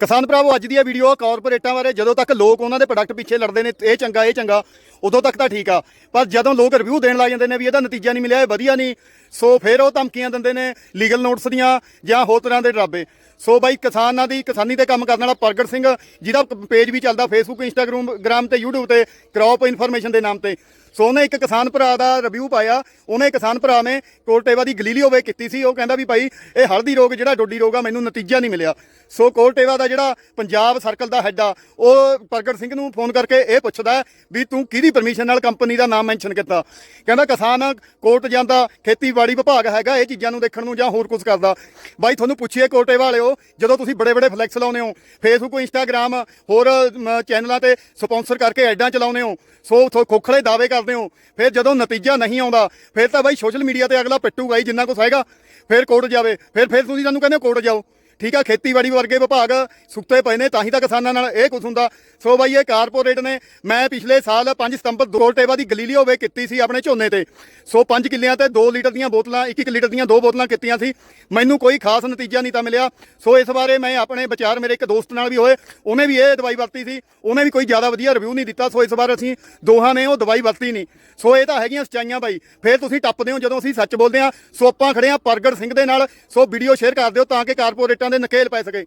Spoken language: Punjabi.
ਕਿਸਾਨ ਭਰਾਵੋ, ਅੱਜ ਦੀ ਇਹ ਵੀਡੀਓ ਕਾਰਪੋਰੇਟਾਂ ਬਾਰੇ ਜਦੋਂ ਤੱਕ ਲੋਕ ਉਹਨਾਂ ਦੇ ਪ੍ਰੋਡਕਟ ਪਿੱਛੇ ਲੜਦੇ ਨੇ, ਇਹ ਚੰਗਾ ਇਹ ਚੰਗਾ। ਉਦੋਂ ਤੱਕ ਤਾਂ ਠੀਕ ਆ। ਪਰ ਜਦੋਂ ਲੋਕ ਰਿਵਿਊ ਦੇਣ ਲੱਗ ਜਾਂਦੇ ਨੇ ਵੀ ਇਹਦਾ ਨਤੀਜਾ ਨਹੀਂ ਮਿਲਿਆ, ਇਹ ਵਧੀਆ ਨਹੀਂ। ਸੋ ਫਿਰ ਉਹ ਧਮਕੀਆਂ ਦਿੰਦੇ ਨੇ ਲੀਗਲ ਨੋਟਸ ਦੀਆਂ ਜਾਂ ਹੋਰ ਤਰ੍ਹਾਂ ਦੇ ਡਰਾਬੇ। ਸੋ ਬਾਈ ਕਿਸਾਨਾਂ ਦੀ, ਕਿਸਾਨੀ ਤੇ ਕੰਮ ਕਰਨ ਵਾਲਾ ਪ੍ਰਗਟ ਸਿੰਘ, ਜਿਹਦਾ ਪੇਜ ਵੀ ਚੱਲਦਾ ਫੇਸਬੁੱਕ ਇੰਸਟਾਗ੍ਰਾਮ ਤੇ YouTube ਤੇ ਕ੍ਰੌਪ ਇਨਫੋਰਮੇਸ਼ਨ ਦੇ ਨਾਮ ਤੇ। ਸੋ ਉਹਨੇ ਇੱਕ ਕਿਸਾਨ ਭਰਾ ਦਾ ਰਿਵਿਊ ਪਾਇਆ। ਉਹਨੇ ਕਿਸਾਨ ਭਰਾ ਨੇ ਕੋਲਟੇਵਾ ਦੀ ਗਲੀਲੀਓ ਵੇ ਕੀਤੀ ਸੀ। ਉਹ ਕਹਿੰਦਾ ਵੀ ਭਾਈ, ਇਹ ਹਲਦੀ ਰੋਗ ਜਿਹੜਾ ਡੋਡੀ ਰੋਗ ਆ, ਮੈਨੂੰ ਨਤੀਜਾ ਨਹੀਂ ਮਿਲਿਆ। ਸੋ ਕੋਲਟੇਵਾ ਦਾ ਜਿਹੜਾ ਪੰਜਾਬ ਸਰਕਲ ਦਾ ਹੈੱਡ ਆ, ਉਹ ਪ੍ਰਗਟ ਸਿੰਘ ਨੂੰ ਫੋਨ ਕਰਕੇ ਇਹ ਪੁੱਛਦਾ ਵੀ ਤੂੰ ਕਿਹਦੀ ਪਰਮਿਸ਼ਨ ਨਾਲ ਕੰਪਨੀ ਦਾ ਨਾਮ ਮੈਂਸ਼ਨ ਕੀਤਾ। ਕਹਿੰਦਾ ਕਿਸਾਨ ਕੋਰਟ ਜਾਂਦਾ ਖੇਤੀਬਾੜੀ ਵਿਭਾਗ ਹੈਗਾ ਇਹ ਚੀਜ਼ਾਂ ਨੂੰ ਦੇਖਣ ਨੂੰ ਜਾਂ ਹੋਰ ਕੁਝ ਕਰਦਾ। ਬਾਈ ਤੁਹਾਨੂੰ ਪੁੱਛੀਏ ਕੋਲਟੇ ਵਾਲਿਓ ਜਦੋਂ ਤੁਸੀਂ ਬੜੇ ਬੜੇ ਫਲੈਕਸ ਲਾਉਨੇ ਹੋ ਫੇਸਬੁੱਕ ਇੰਸਟਾਗ੍ਰਾਮ ਹੋਰ ਅਮ, ਚੈਨਲਾਂ ਤੇ ਸਪਾਂਸਰ ਕਰਕੇ ਐਡਾਂ ਚਲਾਉਨੇ ਹੋ ਸੋ ਥੋ- ਖੋਖਲੇ ਦਾਅਵੇ ਕਰਦੇ ਹੋ ਫਿਰ ਜਦੋਂ ਨਤੀਜਾ ਨਹੀਂ ਆਉਂਦਾ ਫਿਰ ਤਾਂ ਬਾਈ ਸੋਸ਼ਲ ਮੀਡੀਆ ਤੇ ਅਗਲਾ ਪਿੱਟੂਗਾ ਹੀ ਜਿੰਨਾ ਕੁਛ ਹੈਗਾ ਫਿਰ ਕੋਰਟ ਜਾਵੇ ਫਿਰ ਫਿਰ ਤੁਸੀਂ ਸਾਨੂੰ ਕਹਿੰਦੇ ਹੋ ਕੋਰਟ ਜਾਓ। ਠੀਕ ਆ, ਖੇਤੀਬਾੜੀ ਵਰਗੇ ਵਿਭਾਗ ਸੁੱਤੇ ਪਏ ਨੇ, ਤਾਂ ਹੀ ਤਾਂ ਕਿਸਾਨਾਂ ਨਾਲ ਇਹ ਕੁਝ ਹੁੰਦਾ। ਸੋ ਬਾਈ, ਇਹ ਕਾਰਪੋਰੇਟ ਨੇ, ਮੈਂ ਪਿਛਲੇ ਸਾਲ 5 ਸਤੰਬਰ ਦੋ ਟੇਵਾ ਦੀ ਗਲੀਲੀਓ ਵੇ ਕੀਤੀ ਸੀ ਆਪਣੇ ਝੋਨੇ ਤੇ। ਸੋ 5 ਕਿੱਲਿਆਂ ਤੇ 2 ਲੀਟਰ ਦੀਆਂ ਬੋਤਲਾਂ 1-1 ਲੀਟਰ ਦੀਆਂ ਦੋ ਬੋਤਲਾਂ ਕੀਤੀਆਂ ਸੀ। ਮੈਨੂੰ ਕੋਈ ਖਾਸ ਨਤੀਜਾ ਨਹੀਂ ਤਾਂ ਮਿਲਿਆ। ਸੋ ਇਸ ਬਾਰੇ ਮੈਂ ਆਪਣੇ ਵਿਚਾਰ, ਮੇਰੇ ਇੱਕ ਦੋਸਤ ਨਾਲ ਵੀ ਹੋਏ, ਉਹਨੇ ਵੀ ਇਹ ਦਵਾਈ ਵਰਤੀ ਸੀ। ਉਹਨੇ ਵੀ ਕੋਈ ਜ਼ਿਆਦਾ ਵਧੀਆ ਰਿਵਿਊ ਨਹੀਂ ਦਿੱਤਾ। ਸੋ ਇਸ ਵਾਰ ਅਸੀਂ ਦੋਹਾਂ ਨੇ ਉਹ ਦਵਾਈ ਵਰਤੀ ਨਹੀਂ। ਸੋ ਇਹ ਤਾਂ ਹੈਗੀਆਂ ਸਚਾਈਆਂ ਬਾਈ। ਫਿਰ ਤੁਸੀਂ ਟੱਪਦੇ ਹੋ ਜਦੋਂ ਅਸੀਂ ਸੱਚ ਬੋਲਦੇ ਹਾਂ। ਸੋ ਆਪਾਂ ਖੜੇ ਹਾਂ ਪ੍ਰਗਟ ਸਿੰਘ ਦੇ ਨਾਲ। ਸੋ ਵੀਡੀਓ ਸ਼ੇਅਰ ਕਰ ਦਿਓ ਤਾਂ ਕਿ ਕਾਰਪੋਰੇਟ ਦੇ ਨਕੇਲ ਪੈ ਸਕੇ।